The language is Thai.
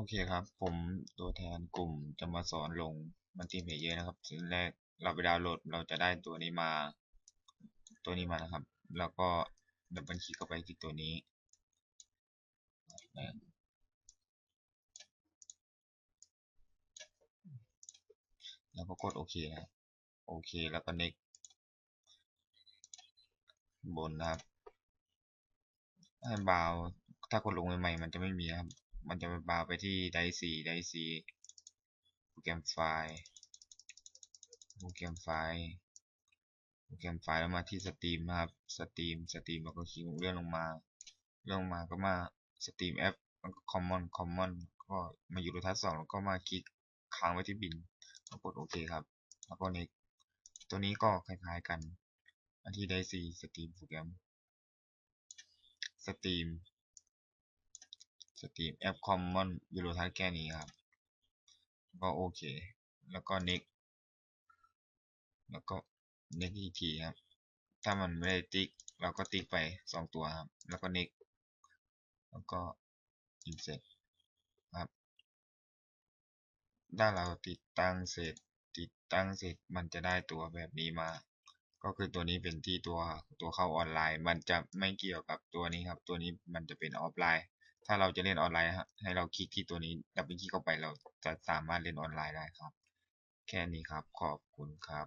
โอเคครับ ผมตัวแทนกลุ่มจะมาสอนลงมัลติเพเยอร์นะครับสิ่งแรกเราไปดาวน์โหลดเราจะได้ตัวนี้มา ตัวนี้มานะครับ แล้วก็ดับเบิลคลิกเข้าไปที่ตัวนี้ แล้วก็กดโอเคนะครับโอเคแล้วก็ next บนนะครับให้บาวถ้ากดลงใหม่ๆมันจะไม่มีครับ มันจะไปบาวไปที่ไดซีไดซีโปรแกรมไฟล์โปรแกรมไฟล์โปรแกรมไฟล์แล้วมาที่สตรีมนะครับสตรีมสตรีมแล้วก็คลิกเลื่อนลงมาเลื่อนลงมาก็มาสตรีมแอปแล้วก็คอมมอนคอมมอนก็มาอยู่รูทัศน์สองแล้วก็มาคลิกค้างไว้ที่บินแล้วกดโอเคครับ แล้วก็ในตัวนี้ก็คล้ายๆกันอันที่ไดซีสตรีมโปรแกรมสตรีม สตรีมแอปคอมมอนยูโรทัศน์แค่นี้ครับ ก็โอเค แล้วก็ next แล้วก็ next อีกทีครับ ถ้ามันไม่ได้ติ๊ก เราก็ติ๊กไปสองตัวครับ แล้วก็ next แล้วก็ insert ครับถ้าเราติดตั้งเสร็จ ติดตั้งเสร็จมันจะได้ตัวแบบนี้มา ก็คือตัวนี้เป็นที่ตัวตัวเข้าออนไลน์ มันจะไม่เกี่ยวกับตัวนี้ครับ ตัวนี้มันจะเป็นออฟไลน์ ถ้าเราจะเล่นออนไลน์ฮะให้เราคลิกที่ตัวนี้ดับเบิลคลิกเข้าไปเราจะสามารถเล่นออนไลน์ได้ครับ แค่นี้ครับขอบคุณครับ